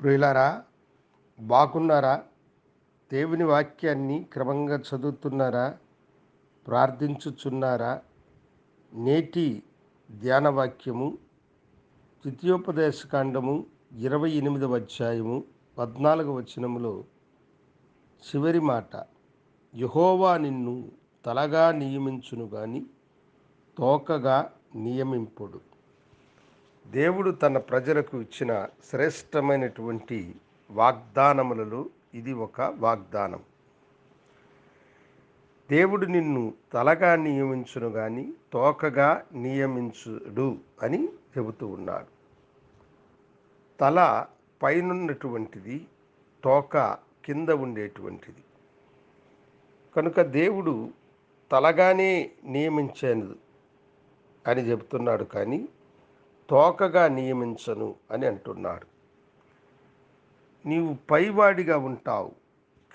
ప్రియులారా బాగున్నారా? దేవుని వాక్యాన్ని క్రమంగా చదువుతున్నారా? ప్రార్థించుచున్నారా? నేటి ధ్యాన వాక్యము ద్వితీయోపదేశకాండము ఇరవై ఎనిమిదవ అధ్యాయము పద్నాలుగవ వచనములో చివరి మాట యహోవా నిన్ను తలగా నియమించును గాని తోకగా నియమింపుడు. దేవుడు తన ప్రజలకు ఇచ్చిన శ్రేష్టమైనటువంటి వాగ్దానములలో ఇది ఒక వాగ్దానం. దేవుడు నిన్ను తలగా నియమించును కానీ తోకగా నియమించుడు అని చెబుతూ ఉన్నాడు. తల పైనున్నటువంటిది తోక కింద ఉండేటువంటిది. కనుక దేవుడు తలగానే నియమించాను అని చెబుతున్నాడు కానీ తోకగా నియమించను అని అంటున్నాడు నీవు పైవాడిగా ఉంటావు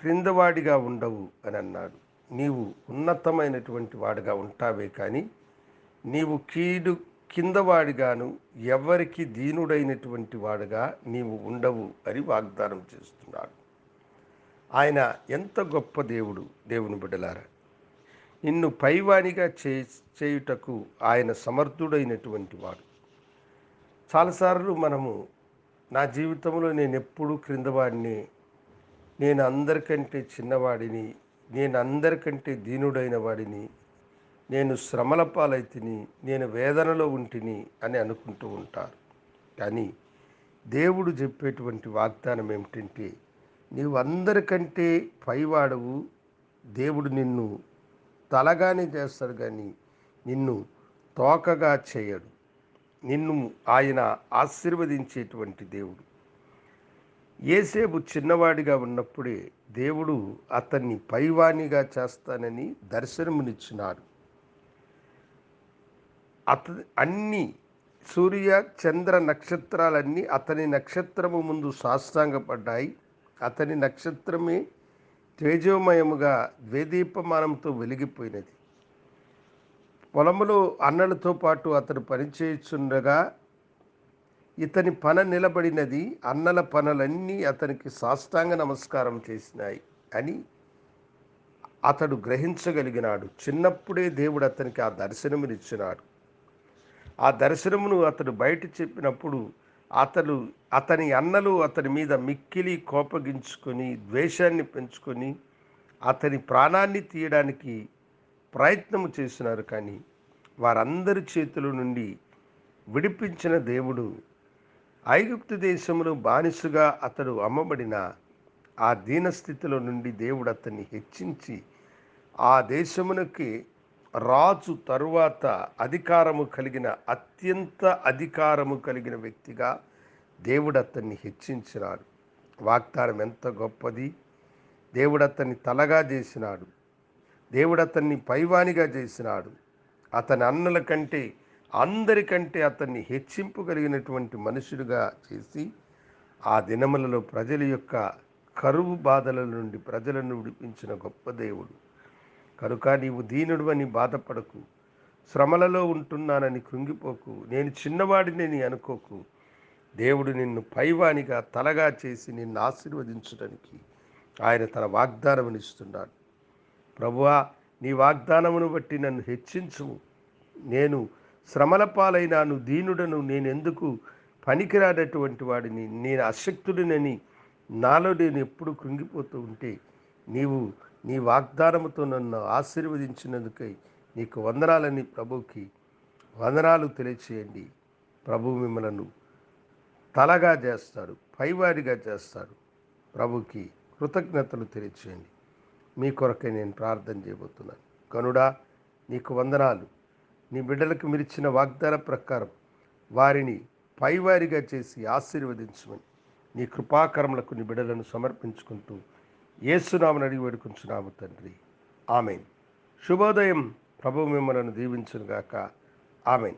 క్రిందవాడిగా ఉండవు అని అన్నాడు నీవు ఉన్నతమైనటువంటి వాడిగా ఉంటావే కానీ నీవు కీడు కిందవాడిగాను ఎవరికి దీనుడైనటువంటి వాడుగా నీవు ఉండవు అని వాగ్దానం చేస్తున్నాడు. ఆయన ఎంత గొప్ప దేవుడు దేవుని బిడలారా నిన్ను పైవాణిగా చే చేయుటకు ఆయన సమర్థుడైనటువంటి వాడు. చాలాసార్లు మనము నా జీవితంలో నేను ఎప్పుడూ క్రిందవాడిని నేను అందరికంటే చిన్నవాడిని నేను అందరికంటే దీనుడైన వాడిని నేను శ్రమల పాలైతిని నేను వేదనలో ఉంటిని అని అనుకుంటూ ఉంటారు. కానీ దేవుడు చెప్పేటువంటి వాగ్దానం ఏమిటంటే నీవు అందరికంటే పైవాడవు దేవుడు నిన్ను తలగానే చేస్తాడు కానీ నిన్ను తోకగా చేయడు. నిన్ను ఆయన ఆశీర్వదించేటువంటి దేవుడు. ఏసేపు చిన్నవాడిగా ఉన్నప్పుడే దేవుడు అతన్ని పైవాణిగా చేస్తానని దర్శనమునిచ్చినారు అత అన్ని సూర్య చంద్ర నక్షత్రాలన్నీ అతని నక్షత్రము ముందు సాష్టాంగపడ్డాయి. అతని నక్షత్రమే తేజోమయముగా ద్వేదీపమానంతో వెలిగిపోయినది. పొలములో అన్నలతో పాటు అతడు పనిచేయుచుండగా ఇతని పన నిలబడినది అన్నల పనులన్నీ అతనికి సాష్టాంగ నమస్కారం చేసినాయి అని అతడు గ్రహించగలిగినాడు. చిన్నప్పుడే దేవుడు అతనికి ఆ దర్శనమునిచ్చినాడు ఆ దర్శనమును అతడు బయట చెప్పినప్పుడు అతడు అతని అన్నలు అతని మీద మిక్కిలి కోపగించుకొని ద్వేషాన్ని పెంచుకొని అతని ప్రాణాన్ని తీయడానికి ప్రయత్నము చేసినారు కానీ వారందరి చేతుల నుండి విడిపించిన దేవుడు ఐగుప్తు దేశంలో బానిసగా అతడు అమ్మబడిన ఆ దీనస్థితిలో నుండి దేవుడు అతన్ని హెచ్చించి ఆ దేశమునకి రాజు తరువాత అధికారము కలిగిన అత్యంత అధికారము కలిగిన వ్యక్తిగా దేవుడు అతన్ని హెచ్చించినాడు. వాగ్దానం ఎంత గొప్పది! దేవుడు అతన్ని తలగా చేసినాడు. దేవుడు అతన్ని పైవానిగా చేసినాడు. అతని అన్నల కంటే అందరికంటే అతన్ని హెచ్చింపగలిగినటువంటి మనుషుడిగా చేసి ఆ దినములలో ప్రజల యొక్క కరువు బాధల నుండి ప్రజలను విడిపించిన గొప్ప దేవుడు. కనుక నీవు దీనుడు అని బాధపడకు. శ్రమలలో ఉంటున్నానని కృంగిపోకు. నేను చిన్నవాడిని అనుకోకు. దేవుడు నిన్ను పైవానిగా తలగా చేసి నిన్ను ఆశీర్వదించడానికి ఆయన తన వాగ్దానం ఇస్తున్నాడు ప్రభువా నీ వాగ్దానమును బట్టి నన్ను హెచ్చించుము. నేను శ్రమల పాలైనాను దీనుడను నేనెందుకు పనికిరానటువంటి వాడిని? నేను అశక్తుడినని నాలో నేను ఎప్పుడు కృంగిపోతూ ఉంటే నీవు నీ వాగ్దానముతో నన్ను ఆశీర్వదించినందుకై నీకు వందనాలని ప్రభుకి వందనాలు తెలియచేయండి. ప్రభు మిమ్మలను తలగా చేస్తాడు పైవారిగా చేస్తాడు ప్రభుకి కృతజ్ఞతలు తెలియచేయండి. మీ కొరకై నేను ప్రార్థన చేయబోతున్నాను. కనుడా నీకు వందనాలు. నీ బిడ్డలకు మిరిచిన వాగ్దాన ప్రకారం వారిని పైవారిగా చేసి ఆశీర్వదించమని నీ కృపాకరములకు నీ బిడ్డలను సమర్పించుకుంటూ ఏసునామని అడిగి వేడుకుంటున్నాము తండ్రి. ఆమెన్. శుభోదయం. ప్రభు మిమ్మలను దీవించునుగాక. ఆమెన్.